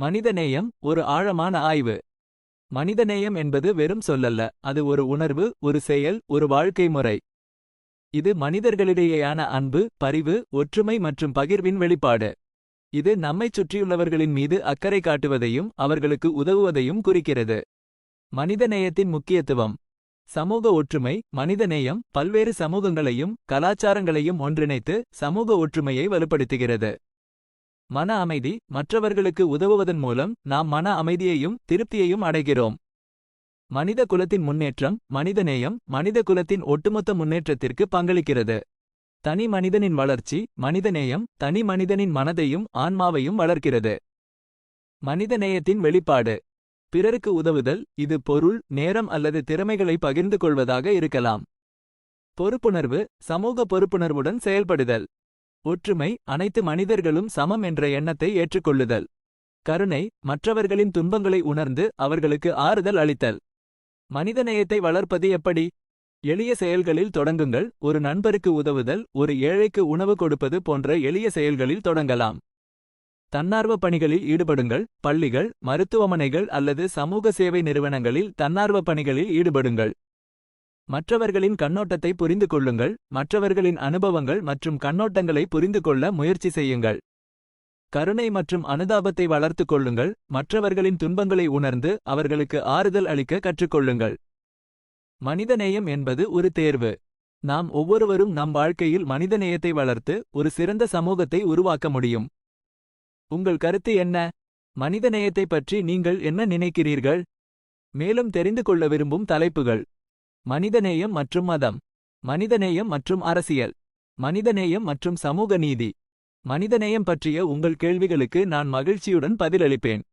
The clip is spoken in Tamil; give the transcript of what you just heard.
மனிதநேயம் ஒரு ஆழமான ஆய்வு. மனிதநேயம் என்பது வெறும் சொல்லல்ல அது ஒரு உணர்வு ஒரு செயல் ஒரு வாழ்க்கை முறை. இது மனிதர்களிடையேயான அன்பு பரிவு ஒற்றுமை மற்றும் பகிர்வின் வெளிப்பாடு. இது நம்மைச் சுற்றியுள்ளவர்களின் மீது அக்கறை காட்டுவதையும் அவர்களுக்கு உதவுவதையும் குறிக்கிறது. மனிதநேயத்தின் முக்கியத்துவம். சமூக ஒற்றுமை மனிதநேயம் பல்வேறு சமூகங்களையும் கலாச்சாரங்களையும் ஒன்றிணைத்து சமூக ஒற்றுமையை வலுப்படுத்துகிறது. மன அமைதி மற்றவர்களுக்கு உதவுவதன் மூலம் நாம் மன அமைதியையும் திருப்தியையும் அடைகிறோம். மனித குலத்தின் முன்னேற்றம் மனிதநேயம் மனித குலத்தின் ஒட்டுமொத்த முன்னேற்றத்திற்கு பங்களிக்கிறது. தனி மனிதனின் வளர்ச்சி மனிதநேயம் தனி மனிதனின் மனதையும் ஆன்மாவையும் வளர்க்கிறது. மனிதநேயத்தின் வெளிப்பாடு. பிறருக்கு உதவுதல் இது பொருள் நேரம் அல்லது திறமைகளை பகிர்ந்து கொள்வதாக இருக்கலாம். பொறுப்புணர்வு சமூக பொறுப்புணர்வுடன் செயல்படுதல். ஒற்றுமை அனைத்து மனிதர்களும் சமம் என்ற எண்ணத்தை ஏற்றுக்கொள்ளுதல். கருணை மற்றவர்களின் துன்பங்களை உணர்ந்து அவர்களுக்கு ஆறுதல் அளித்தல். மனிதநேயத்தை வளர்ப்பது எப்படி? எளிய செயல்களில் தொடங்குங்கள் ஒரு நண்பருக்கு உதவுதல் ஒரு ஏழைக்கு உணவு கொடுப்பது போன்ற எளிய செயல்களில் தொடங்கலாம். தன்னார்வ பணிகளில் ஈடுபடுங்கள் பள்ளிகள் மருத்துவமனைகள் அல்லது சமூக சேவை நிறுவனங்களில் தன்னார்வ பணிகளில் ஈடுபடுங்கள். மற்றவர்களின் கண்ணோட்டத்தை புரிந்து கொள்ளுங்கள் மற்றவர்களின் அனுபவங்கள் மற்றும் கண்ணோட்டங்களை புரிந்து கொள்ள முயற்சி செய்யுங்கள். கருணை மற்றும் அனுதாபத்தை வளர்த்துக் கொள்ளுங்கள் மற்றவர்களின் துன்பங்களை உணர்ந்து அவர்களுக்கு ஆறுதல் அளிக்க கற்றுக்கொள்ளுங்கள். மனிதநேயம் என்பது ஒரு தேர்வு. நாம் ஒவ்வொருவரும் நம் வாழ்க்கையில் மனிதநேயத்தை வளர்த்து ஒரு சிறந்த சமூகத்தை உருவாக்க முடியும். உங்கள் கருத்து என்ன? மனிதநேயத்தை பற்றி நீங்கள் என்ன நினைக்கிறீர்கள்? மேலும் தெரிந்து கொள்ள விரும்பும் தலைப்புகள். மனிதநேயம் மற்றும் மதம். மனிதநேயம் மற்றும் அரசியல். மனிதநேயம் மற்றும் சமூக நீதி. மனிதநேயம் பற்றிய உங்கள் கேள்விகளுக்கு நான் மகிழ்ச்சியுடன் பதிலளிப்பேன்.